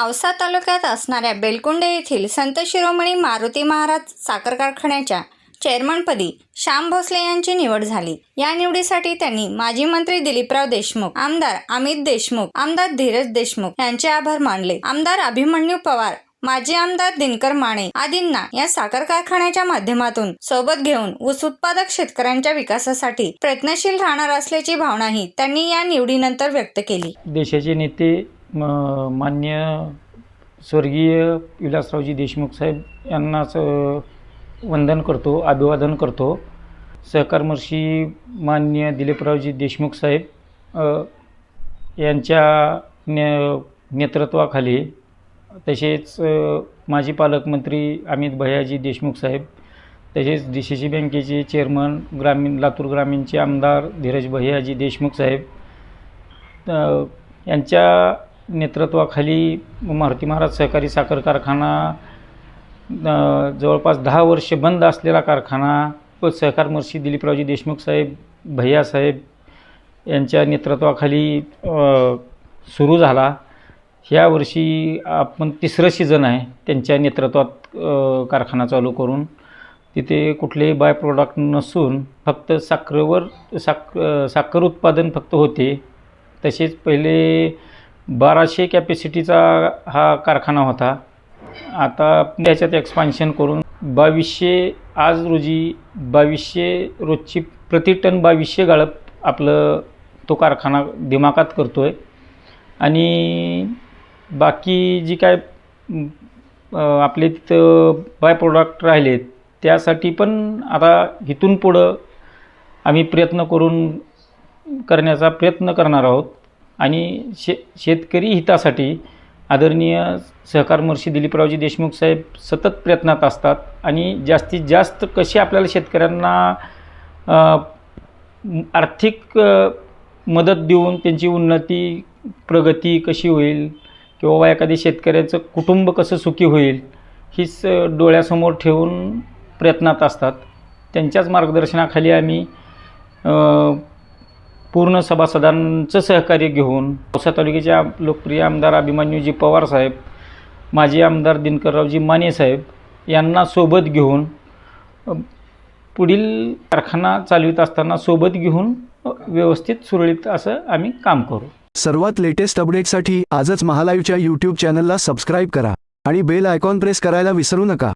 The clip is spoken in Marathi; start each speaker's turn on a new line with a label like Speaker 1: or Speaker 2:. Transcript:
Speaker 1: औसा तालुक्यात असणाऱ्या बेलकुंडे येथील संत शिरोमणी मारुती महाराज साखर कारखान्याच्या चेअरमनपदी श्याम भोसले यांची निवड झाली. या निवडीसाठी त्यांनी माजी मंत्री दिलीपराव देशमुख आमदार अमित देशमुख आमदार धीरज देशमुख यांचे आभार मानले. आमदार अभिमन्यू पवार माजी आमदार दिनकर माने आदींना या साखर कारखान्याच्या माध्यमातून सोबत घेऊन ऊस उत्पादक शेतकऱ्यांच्या विकासासाठी प्रयत्नशील राहणार असल्याची भावनाही त्यांनी या निवडीनंतर व्यक्त केली.
Speaker 2: देशाचे नेते मान्य स्वर्गीय विलासरावजी देशमुख साहेब यांनाच वंदन करतो अभिवादन करतो. सहकारमर्षी मान्य दिलीपरावजी देशमुख साहेब यांच्या ने नेतृत्वाखाली तसेच माजी पालकमंत्री अमित भैयाजी देशमुख साहेब तसेच डी सी सी बँकेचे चेअरमन ग्रामीण लातूर ग्रामीणचे आमदार धीरज भैयाजी देशमुख साहेब यांच्या नेतृत्वाखाली मारुती महाराज सहकारी साखर कारखाना जवळपास दहा वर्ष बंद असलेला कारखाना व सहकारमर्षी दिलीपरावजी देशमुख साहेब भैयासाहेब यांच्या नेतृत्वाखाली सुरू झाला. ह्या वर्षी आपण तिसरं सीझन आहे त्यांच्या नेतृत्वात कारखाना चालू करून. तिथे कुठलेही बाय प्रोडक्ट नसून फक्त साखरेवर साख साखर उत्पादन फक्त होते. तसेच पहिले बाराशे कॅपॅसिटीचा हा कारखाना होता. आता त्याच्यात एक्सपान्शन करून बावीसशे आज रोजी बावीसशे रोजची प्रति टन बावीसशे गाळप आपलं तो कारखाना दिमाकात करतो आहे आणि बाकी जी काय आपले तिथं बाय प्रोडक्ट राहिलेत त्यासाठी पण आता इथून पुढं आम्ही प्रयत्न करून करण्याचा प्रयत्न करणार आहोत. आणि शे शेतकरी हितासाठी आदरणीय सहकारमर्षी दिलीपरावजी देशमुख साहेब सतत प्रयत्नात असतात आणि जास्तीत जास्त कसे आपल्याला शेतकऱ्यांना आर्थिक मदत देऊन त्यांची उन्नती प्रगती कशी होईल किंवा बा एखाद्या शेतकऱ्याचं कुटुंब कसं सुखी होईल हीच डोळ्यासमोर ठेवून प्रयत्नात असतात. त्यांच्याच मार्गदर्शनाखाली आम्ही पूर्ण सभासदांचं सहकार्य घेऊन औसा तालुक्याचे लोकप्रिय आमदार अभिमन्यूजी पवार साहेब माजी आमदार दिनकररावजी माने साहेब यांना सोबत घेऊन पुढील कारखाना चालवित असताना सोबत घेऊन व्यवस्थित सुरळीत असं आम्ही काम करू.
Speaker 3: सर्वात लेटेस्ट अपडेटसाठी आजच महालाईव्हच्या यूट्यूब चॅनलला सबस्क्राईब करा आणि बेल आयकॉन प्रेस करायला विसरू नका.